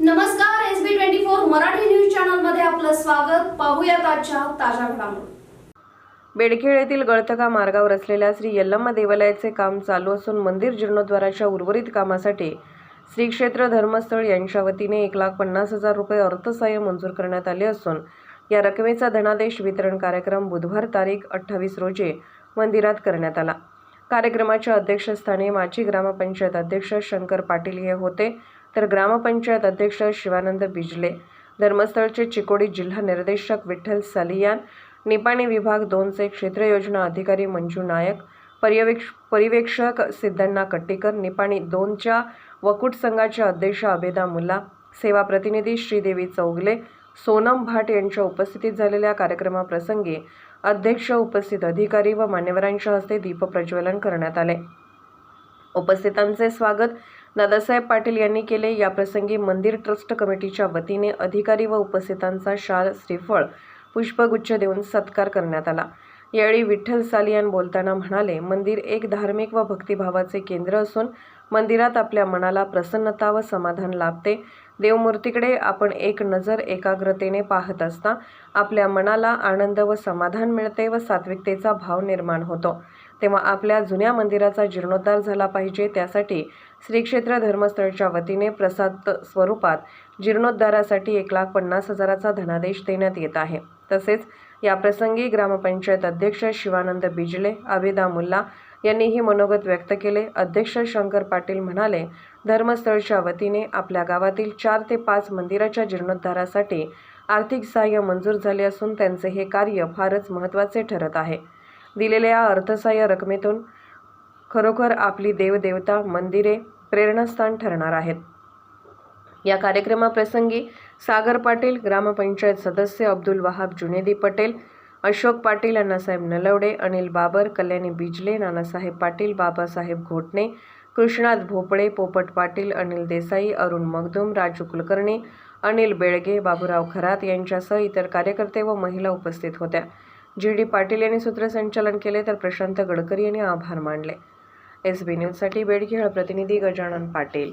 नमस्कार S B twenty four Marathi news चॅनलमध्ये आपलं स्वागत. पाहूया आजच्या ताज्या घडामोडी. बेडखेळ येथील गळथका मार्गावर असलेल्या श्री यल्लम्मा देवालयाचे काम चालू असून मंदिर जीर्णोद्वाराच्या उर्वरित कामासाठी श्री क्षेत्र धर्मस्थळ यांच्या वतीने एक लाख पन्नास हजार रुपये अर्थसहाय्य मंजूर करण्यात आले असून या रकमेचा धनादेश वितरण कार्यक्रम बुधवार तारीख अठ्ठावीस रोजी मंदिरात करण्यात आला. कार्यक्रमाच्या अध्यक्षस्थानी माजी ग्रामपंचायत अध्यक्ष शंकर पाटील हे होते. तर ग्रामपंचायत अध्यक्ष शिवानंद बिजले धर्मस्थळचे चिकोडी जिल्हा निर्देशक विठ्ठल सालियान निपाणी विभाग दोनचे क्षेत्र योजना अधिकारी मंजू नायक पर्यवेक्ष परिवेक्षक सिद्धण्णा कट्टीकर निपाणी दोनच्या वकुट संघाचे अध्यक्ष अबेदा मुल्ला सेवा प्रतिनिधी श्रीदेवी चौगले सोनम भाट यांच्या उपस्थितीत झालेल्या कार्यक्रमाप्रसंगी अध्यक्ष उपस्थित अधिकारी व मान्यवरांच्या हस्ते दीपप्रज्वलन करण्यात आले. उपस्थितांचे स्वागत दादासाहेब पाटील यांनी केले याप्रसंगी मंदिर ट्रस्ट कमिटीच्या वतीने अधिकारी व उपस्थितांचा शाल श्रीफळ पुष्पगुच्छ देऊन सत्कार करण्यात आला. यावेळी विठ्ठल सालियान बोलताना म्हणाले मंदिर एक धार्मिक व भक्तिभावाचे केंद्र असून मंदिरात आपल्या मनाला प्रसन्नता व समाधान लाभते. देवमूर्तीकडे आपण एक नजर एकाग्रतेने पाहत असता आपल्या मनाला आनंद व समाधान मिळते व सात्विकतेचा भाव निर्माण होतो. तेव्हा आपल्या जुन्या मंदिराचा जीर्णोद्धार झाला पाहिजे. त्यासाठी श्रीक्षेत्र धर्मस्थळच्या वतीने प्रसाद स्वरूपात जीर्णोद्धारासाठी एक लाख पन्नास हजाराचा धनादेश देण्यात येत आहे. तसेच याप्रसंगी ग्रामपंचायत अध्यक्ष शिवानंद बिजले अभिदा मुल्ला यांनीही मनोगत व्यक्त केले. अध्यक्ष शंकर पाटील म्हणाले धर्मस्थळच्या वतीने आपल्या गावातील चार ते पाच मंदिराच्या जीर्णोद्धारासाठी आर्थिक सहाय्य मंजूर झाले असून त्यांचे हे कार्य फारच महत्त्वाचे ठरत आहे. दिलेल्या अर्थसहाय्य रकमेतून खरोखर आपली देवदेवता मंदिरे प्रेरणास्थान ठरणार आहेत. या कार्यक्रमाप्रसंगी सागर पाटील ग्रामपंचायत सदस्य अब्दुल वहाब जुनेदी पटेल अशोक पाटील अण्णासाहेब नलवडे अनिल बाबर कल्याणी बिजले नानासाहेब पाटील बाबासाहेब घोटणे कृष्णात भोपळे पोपट पाटील अनिल देसाई अरुण मगदुम राजू कुलकर्णी अनिल बेळगे बाबूराव खरात यांच्यासह इतर कार्यकर्ते व महिला उपस्थित होत्या. जी डी पाटील यांनी सूत्रसंचालन केले तर प्रशांत गडकरी यांनी आभार मानले. एस बी न्यूजसाठी बेडखेळ प्रतिनिधी गजानन पाटील.